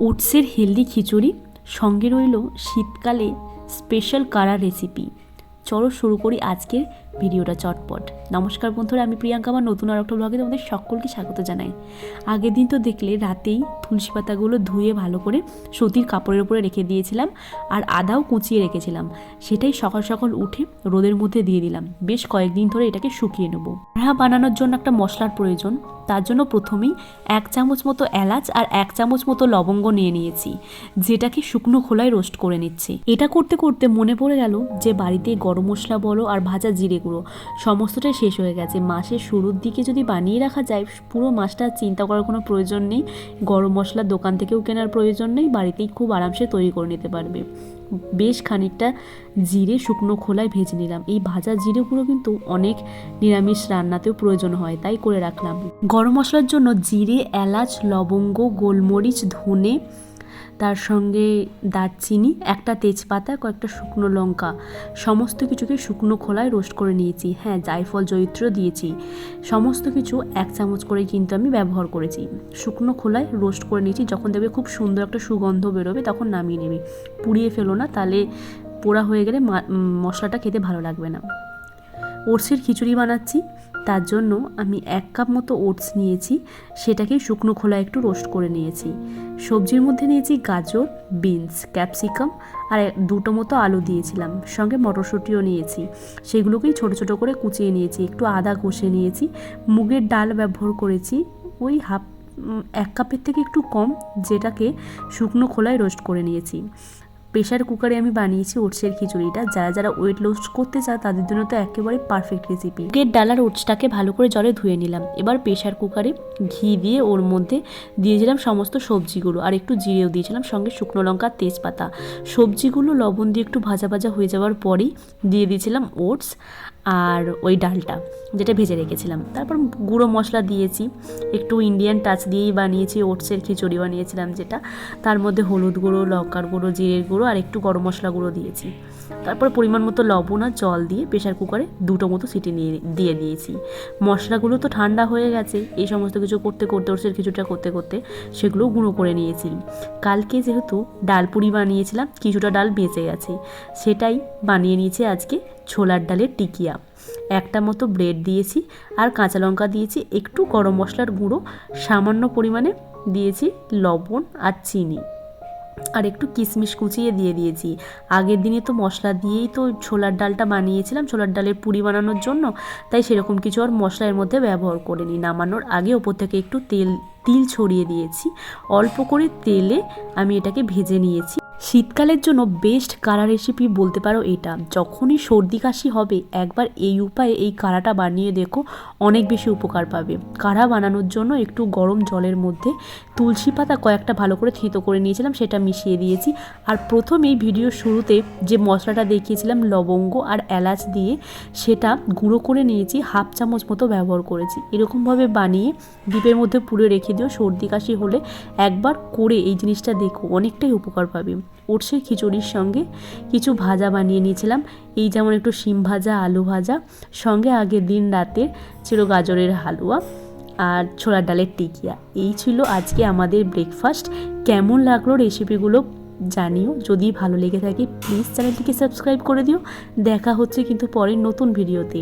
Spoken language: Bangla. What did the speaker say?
ওটসের হেলদি খিচুড়ি সঙ্গে রইল শীতকালে স্পেশাল কারা রেসিপি চলো শুরু করি আজকের ভিডিওটা চটপট। নমস্কার বন্ধুরা, আমি প্রিয়াঙ্কা আমার নতুন আর একটা ব্লগে তোমাদের সকলকে স্বাগত জানাই। আগের দিন তো দেখলে রাতেই তুলসী পাতাগুলো ধুয়ে ভালো করে সুতির কাপড়ের উপরে রেখে দিয়েছিলাম আর আদাও কুচিয়ে রেখেছিলাম। সেটাই সকাল সকাল উঠে রোদের মধ্যে দিয়ে দিলাম। বেশ কয়েকদিন ধরে এটাকে শুকিয়ে নেব। রাহা বানানোর জন্য একটা মশলার প্রয়োজন। তার জন্য প্রথমেই এক চামচ মতো এলাচ আর এক চামচ মতো লবঙ্গ নিয়ে নিয়েছি, যেটাকে শুকনো খোলায় রোস্ট করে নিচ্ছি। এটা করতে করতে মনে পড়ে গেল যে বাড়িতে গরম মশলা বলো আর ভাজা জিরে গুঁড়ো সমস্তটাই শেষ হয়ে গেছে। মাসের শুরুর দিকে যদি বানিয়ে রাখা যায়, পুরো মাসটা চিন্তা করার কোনো প্রয়োজন নেই। গরম মশলা দোকান থেকেও কেনার প্রয়োজন নেই। বাড়িতেই খুব আরামসে তৈরি করে নিতে পারবে। বেশ খানিকটা জিরে শুকনো খোলায় ভেজে নিলাম। এই ভাজা জিরেগুলো কিন্তু অনেক নিরামিষ রান্নাতেও প্রয়োজন হয়, তাই করে রাখলাম। গরম মশলার জন্য জিরে, এলাচ, লবঙ্গ, গোলমরিচ, ধনে তার সঙ্গে দারচিনি, একটা তেজপাতা, কয়েকটা শুকনো লঙ্কা, সমস্ত কিছুকে শুকনো খোলায় রোস্ট করে নিয়েছি। হ্যাঁ জায়ফল জয়িত্র দিয়েছি। সমস্ত কিছু এক চামচ করে কিন্তু আমি ব্যবহার করেছি। শুকনো খোলায় রোস্ট করে নিয়েছি। যখন দেখবে খুব সুন্দর একটা সুগন্ধ বেরোবে, তখন নামিয়ে নেবে। পুড়িয়ে ফেলো না, তাহলে পোড়া হয়ে গেলে মশলাটা খেতে ভালো লাগবে না। ওটসের খিচুড়ি বানাচ্ছি। তার জন্য আমি এক কাপ মতো ওটস নিয়েছি। সেটাকে শুকনো খোলা একটু রোস্ট করে নিয়েছি। সবজির মধ্যে নিয়েছি গাজর, বিনস, ক্যাপসিকাম আর দুটো মতো আলু দিয়েছিলাম। সঙ্গে মটরশুঁটিও নিয়েছি। সেগুলোকেই ছোট ছোট করে কুচিয়ে নিয়েছি। একটু আদা কষে নিয়েছি। মুগের ডাল ব্যবহার করেছি। ওই হাফ এক কাপের থেকে একটু কম, যেটাকে শুকনো খোলায় রোস্ট করে নিয়েছি। প্রেশার কুকারে আমি বানিয়েছি ওটসের খিচুড়িটা। যারা যারা ওয়েট লস করতে চায় তাদের জন্য তো একেবারে পারফেক্ট রেসিপি গেট ডালার ওটসটাকে ভালো করে জলে ধুয়ে নিলাম। এবার প্রেশার কুকারে ঘি দিয়ে ওর মধ্যে দিয়েছিলাম সমস্ত সবজিগুলো। আর একটু জিরেও দিয়েছিলাম, সঙ্গে শুকনো লঙ্কা, তেজপাতা। সবজিগুলো লবণ দিয়ে একটু ভাজা ভাজা হয়ে যাওয়ার পরেই দিয়ে দিয়েছিলাম ওটস। আর ওই ডালটা যেটা ভেজে রেখেছিলাম। তারপর গুঁড়ো মশলা দিয়েছি, একটু ইন্ডিয়ান টাচ দিয়েই বানিয়েছি ওটসের খিচুড়ি বানিয়েছিলাম যেটা। তার মধ্যে হলুদ গুঁড়ো, লঙ্কার গুঁড়ো, জিরের গুঁড়ো আর একটু গরম মশলা গুঁড়ো দিয়েছি। তারপর পরিমাণ মতো লবণ আর জল দিয়ে প্রেশার কুকারে দুটো মতো সিটি নিয়ে দিয়ে দিয়েছি মশলাগুলো তো ঠান্ডা হয়ে গেছে, এই সমস্ত কিছু করতে করতে ওটসের খিচুড়িটা করতে করতে সেগুলো গুঁড়ো করে নিয়েছি। কালকে যেহেতু ডাল পুরি বানিয়েছিলাম, কিছুটা ডাল বেঁচে গেছে, সেটাই বানিয়ে নিয়েছি আজকে ছোলার ডালের টিকিয়া একটা মতো ব্রেড দিয়েছি আর কাঁচা লঙ্কা দিয়েছি, একটু গরম মশলার গুঁড়ো, সামান্য পরিমাণে দিয়েছি লবণ আর চিনি। আর একটু কিশমিশ কুচিয়ে দিয়ে দিয়েছি। আগের দিনে তো মশলা দিয়েই তো ছোলার ডালটা বানিয়েছিলাম, ছোলার ডালের পুরি বানানোর জন্য। তাই সেরকম কিছু আর মশলা এর মধ্যে ব্যবহার করিনি, নামানোর আগে ওপর থেকে একটু তেল তিল ছড়িয়ে দিয়েছি। অল্প করে তেলে আমি এটাকে ভেজে নিয়েছি। শীতকালের জন্য বেস্ট কারা রেসিপি বলতে পারো এটা। যখনই সর্দি কাশি হবে, একবার এই উপায়ে এই কারাটা বানিয়ে দেখো, অনেক বেশি উপকার পাবে। কারা বানানোর জন্য একটু গরম জলের মধ্যে তুলসী পাতা কয়েকটা ভালো করে থেঁতো করে নিয়েছিলাম, সেটা মিশিয়ে দিয়েছি। আর প্রথম এই ভিডিওর শুরুতে যে মশলাটা দেখিয়েছিলাম, লবঙ্গ আর এলাচ দিয়ে, সেটা গুঁড়ো করে নিয়েছি, হাফ চামচ মতো ব্যবহার করেছি। এরকমভাবে বানিয়ে, ডিপের মধ্যে পুড়ে রেখে দিও, সর্দি কাশি হলে একবার করে এই জিনিসটা দেখো, অনেকটাই উপকার পাবে। ওটসের খিচুড়ির সঙ্গে কিছু ভাজা বানিয়ে নিয়েছিলাম, এই যেমন একটু শিম ভাজা, আলু ভাজা, সঙ্গে আগের দিন রাতের ছিল গাজরের হালুয়া আর ছোলার ডালের টিকিয়া। এই ছিল আজকে আমাদের ব্রেকফাস্ট কেমন লাগল রেসিপিগুলো জানিও। যদি ভালো লেগে থাকে প্লিজ চ্যানেলটিকে সাবস্ক্রাইব করে দিও। দেখা হচ্ছে কিন্তু পরের নতুন ভিডিওতে